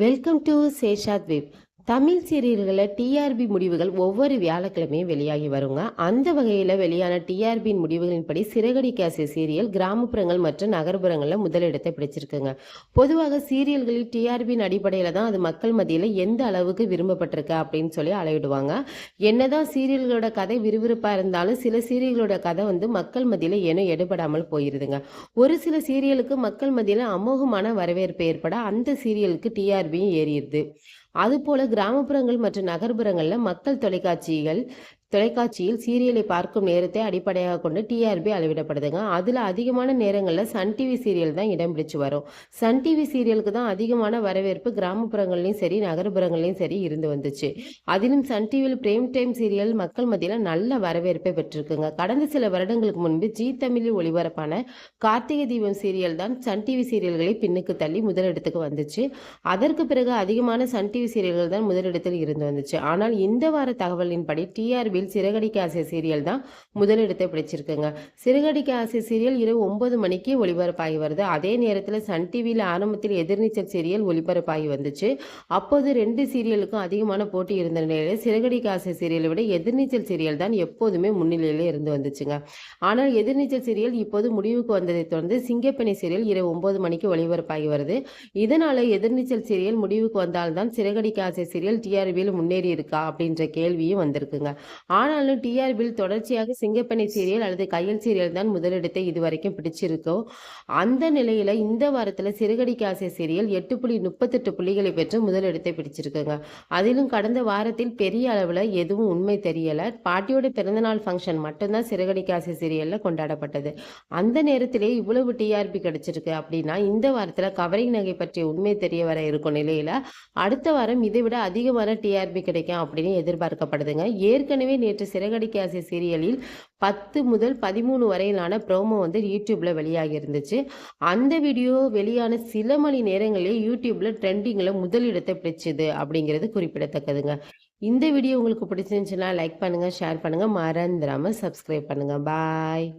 Welcome to Seshadvip. Tamil சீரியல்களில் TRP முடிவுகள் ஒவ்வொரு வியாழக்கிழமையும் வெளியாகி வருங்க. அந்த வகையில் வெளியான டிஆர்பியின் முடிவுகளின்படி சிறகடி கேசை சீரியல் கிராமப்புறங்கள் மற்றும் நகர்ப்புறங்களில் முதலிடத்தை பிடிச்சிருக்குங்க. பொதுவாக சீரியல்களில் டிஆர்பியின் அடிப்படையில் தான் அது மக்கள் மத்தியில் எந்த அளவுக்கு விரும்பப்பட்டிருக்கு அப்படின்னு சொல்லி அளவிடுவாங்க. என்னதான் சீரியல்களோட கதை விறுவிறுப்பாக இருந்தாலும் சில சீரியல்களோட கதை வந்து மக்கள் மத்தியில் ஏனோ எடுபடாமல் போயிருதுங்க. ஒரு சில சீரியலுக்கு மக்கள் மத்தியில் அமோகமான வரவேற்பு ஏற்பட அந்த சீரியலுக்கு டிஆர்பியும் ஏறிடுது. அதுபோல கிராமப்புறங்கள் மற்றும் நகர்ப்புறங்களில் மக்கள் தொலைக்காட்சிகள் தொலைக்காட்சியில் சீரியலை பார்க்கும் நேரத்தை அடிப்படையாக கொண்டு டிஆர்பி அளவிடப்படுதுங்க. அதில் அதிகமான நேரங்களில் சன் டிவி சீரியல் தான் இடம் பிடிச்சு வரும். சன் டிவி சீரியலுக்கு தான் அதிகமான வரவேற்பு கிராமப்புறங்கள்லையும் சரி நகர்ப்புறங்கள்லையும் சரி இருந்து வந்துச்சு. அதிலும் சன் டிவியில் பிரேம் டைம் சீரியல் மக்கள் மத்தியில் நல்ல வரவேற்பை பெற்றிருக்குங்க. கடந்த சில வருடங்களுக்கு முன்பு ஜி தமிழில் ஒளிபரப்பான கார்த்திகை தீபம் சீரியல் தான் சன் டிவி சீரியல்களை பின்னுக்கு தள்ளி முதலிடத்துக்கு வந்துச்சு. அதற்கு பிறகு அதிகமான சன் டிவி சீரியல்கள் தான் முதலிடத்தில் இருந்து வந்துச்சு. ஆனால் இந்த வார தகவலின்படி டிஆர்பியில் சிறகடிக்க ஆசை சீரியல் தான் முதலிடத்தை பிடிச்சிருக்குங்க. சிறகடிக்க ஆசை சீரியல் இரவு ஒன்பது மணிக்கு ஒளிபரப்பாகி வருது. அதே நேரத்தில் சன் டிவியில் ஆரம்பத்தில் எதிர்நீச்சல் சீரியல் ஒளிபரப்பாகி வந்துச்சு. அப்போது ரெண்டு சீரியலுக்கும் அதிகமான போட்டி இருந்த நிலையில் சிறகடிக்க ஆசை சீரியலை விட எதிர்நீச்சல் சீரியல் தான் எப்போதுமே முன்னிலையிலே இருந்து வந்துச்சுங்க. ஆனால் எதிர்நீச்சல் சீரியல் இப்போது முடிவுக்கு வந்ததை தொடர்ந்து சிங்கப்பெண்ணை சீரியல் இரவு ஒன்பது மணிக்கு ஒளிபரப்பாகி வருது. இதனால எதிர்நீச்சல் சீரியல் முடிவுக்கு வந்தால்தான் சிறகடிக்க ஆசை சீரியல் டிஆர்பியில் முன்னேறி இருக்கா அப்படின்ற கேள்வியும் வந்திருக்குங்க. ஆனாலும் டிஆர்பியில் தொடர்ச்சியாக சிங்கப்பெண்ணை சீரியல் அல்லது கையல் சீரியல் தான் முதலிடத்தை இதுவரைக்கும் பிடிச்சிருக்கோம் அந்த நிலையில இந்த வாரத்தில் சிறுகடிக்க ஆசை சீரியல் எட்டு புள்ளி முப்பத்தெட்டு புள்ளிகளை பெற்று முதலிடத்தை பிடிச்சிருக்குங்க. அதிலும் கடந்த வாரத்தில் பெரிய அளவில் எதுவும் உண்மை தெரியல. பாட்டியோட பிறந்தநாள் ஃபங்க்ஷன் மட்டும்தான் சிறுகடிக்க ஆசை சீரியலில் கொண்டாடப்பட்டது. அந்த நேரத்திலே இவ்வளவு டிஆர்பி கிடைச்சிருக்கு அப்படின்னா இந்த வாரத்தில் கவரிங் நகை பற்றிய உண்மை தெரிய வர இருக்கும் நிலையில அடுத்த வாரம் இதை விட அதிகமான டிஆர்பி கிடைக்கும் அப்படின்னு எதிர்பார்க்கப்படுதுங்க. ஏற்கனவே நேற்று சிறகடிக்க ஆசை சீரியலில் பத்து முதல் பதிமூணு வரையிலான ப்ரோமோ வந்து யூடியூப்ல வெளியாகி இருந்துச்சு அந்த வீடியோ வெளியான சில மணி நேரங்களிலே யூடியூப்ல ட்ரெண்டிங்கில் முதலிடத்தை பிடிச்சது அப்படிங்கிறது குறிப்பிடத்தக்கதுங்க. இந்த வீடியோ உங்களுக்கு பிடிச்சிருந்துச்சுன்னா லைக் பண்ணுங்க ஷேர் பண்ணுங்க. மறந்துடாமல் சப்ஸ்கிரைப் பண்ணுங்க. பாய்